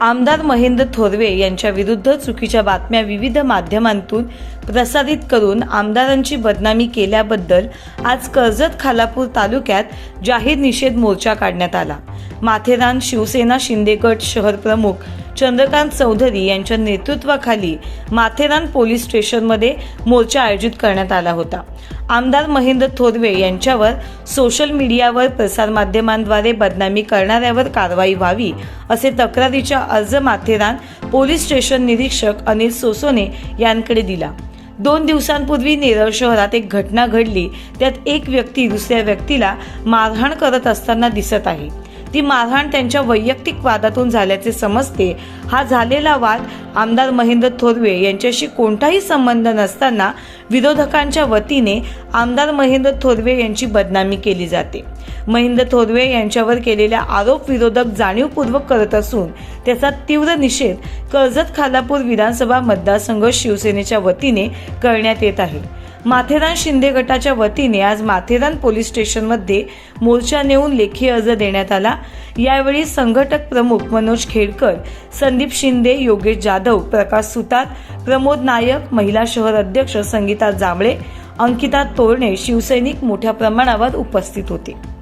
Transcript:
आमदार महेंद्र थोरवे यांच्या विरुद्ध चुकीच्या बातम्या विविध माध्यमांतून प्रसारित करून आमदारांची बदनामी केल्याबद्दल आज कर्जत खालापूर तालुक्यात जाहीर निषेध मोर्चा काढण्यात आला. माथेरान शिवसेना शिंदेगड शहर प्रमुख चंद्रकांत चौधरी यांच्या नेतृत्वाखाली माथेरान पोलीस स्टेशनमध्ये मोर्चा आयोजित करण्यात आला होता. आमदार महेंद्र थोरवे यांच्यावर सोशल मीडियावर प्रसारमाध्यमांद्वारे बदनामी करणाऱ्यावर कारवाई व्हावी असे तक्रारीचा अर्ज माथेरान पोलीस स्टेशन निरीक्षक अनिल सोसोने यांकडे दिला. दोन दिवसांपूर्वी नेरळ शहरात एक घटना घडली. त्यात एक व्यक्ती दुसऱ्या व्यक्तीला मारहाण करत असताना दिसत आहे. ती मारहाण त्यांच्या वैयक्तिक वादातून झाल्याचे समजते. हा झालेला वाद आमदार महेंद्र थोरवे यांच्याशी कोणताही संबंध नसताना विरोधकांच्या वतीने आमदार महेंद्र थोरवे यांची बदनामी केली जाते. महेंद्र थोरवे यांच्यावर केलेल्या आरोप विरोधक जाणीवपूर्वक करत असून त्याचा तीव्र निषेध कर्जत खालापूर विधानसभा मतदारसंघ शिवसेनेच्या वतीने करण्यात येत आहे. माथेरान शिंदे गटाच्या वतीने आज माथेरान पोलीस स्टेशनमध्ये मोर्चा नेऊन लेखी अर्ज देण्यात आला. यावेळी संघटक प्रमुख मनोज खेडकर संदीप शिंदे योगेश जाधव प्रकाश सुतार प्रमोद नायक महिला शहर अध्यक्ष संगीता जांभळे अंकिता तोरणे शिवसैनिक मोठ्या प्रमाणावर उपस्थित होते.